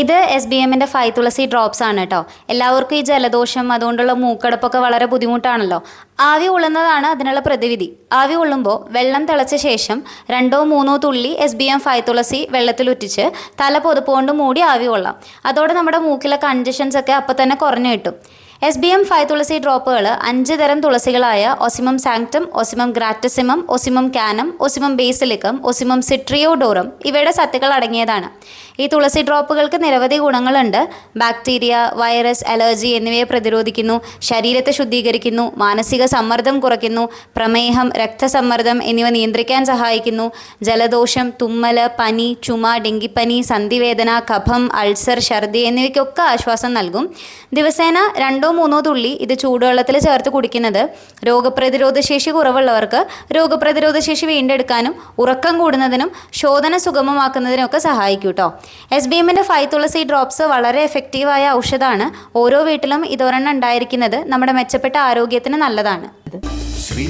ഇത് S B എമ്മിന്റെ five തുളസി drops ആണ് കേട്ടോ എല്ലാവർക്കും ഈ ജലദോഷം അതുകൊണ്ടുള്ള മൂക്കടപ്പൊക്കെ വളരെ ബുദ്ധിമുട്ടാണല്ലോ. ആവി ഉള്ളുന്നതാണ് അതിനുള്ള പ്രതിവിധി. ആവി ഉള്ളുമ്പോൾ വെള്ളം തിളച്ച ശേഷം രണ്ടോ മൂന്നോ തുള്ളി S B M five Tulsi വെള്ളത്തിലുറ്റിച്ച് തല പൊതുപ്പ് മൂടി ആവി കൊള്ളാം. അതോടെ നമ്മുടെ മൂക്കിലെ കൺജഷൻസ് ഒക്കെ അപ്പം തന്നെ കുറഞ്ഞു കിട്ടും. S B M five Tulsi ഡ്രോപ്പുകൾ അഞ്ച് തരം തുളസികളായ ഒസിമം സാങ്ക്ടം ഒസിമം ഗ്രാറ്റസിമം ഒസിമം കാനം ഒസിമം ബേസിലിക്കം ഒസിമം സിട്രിയോഡോറം ഇവയുടെ സത്തുക്കൾ അടങ്ങിയതാണ്. ഈ തുളസി ഡ്രോപ്പുകൾക്ക് നിരവധി ഗുണങ്ങളുണ്ട്. ബാക്ടീരിയ വൈറസ് അലർജി എന്നിവയെ പ്രതിരോധിക്കുന്നു ശരീരത്തെ ശുദ്ധീകരിക്കുന്നു മാനസിക സമ്മർദ്ദം കുറയ്ക്കുന്നു പ്രമേഹം രക്തസമ്മർദ്ദം എന്നിവ നിയന്ത്രിക്കാൻ സഹായിക്കുന്നു. ജലദോഷം തുമ്മൽ പനി ചുമ ഡെങ്കിപ്പനി സന്ധിവേദന കഫം അൾസർ ഛർദി എന്നിവയ്ക്കൊക്കെ ആശ്വാസം നൽകും. ദിവസേന രണ്ടോ മൂന്നോ തുള്ളി ഇത് ചൂടുവെള്ളത്തിൽ ചേർത്ത് കുടിക്കുന്നത് രോഗപ്രതിരോധ ശേഷി കുറവുള്ളവർക്ക് രോഗപ്രതിരോധ ശേഷി വീണ്ടെടുക്കാനും ഉറക്കം കൂടുന്നതിനും ശോധന സുഗമമാക്കുന്നതിനും ഒക്കെ സഹായിക്കും കേട്ടോ എസ് ബി എമ്മിന്റെ ഫൈവ് തുളസി ഡ്രോപ്സ് വളരെ എഫക്റ്റീവായ ഔഷധമാണ് ഓരോ വീട്ടിലും ഇതൊരെണ്ണം ഉണ്ടായിരിക്കുന്നത് നമ്മുടെ മെച്ചപ്പെട്ട ആരോഗ്യത്തിന് നല്ലതാണ്. ശ്രീ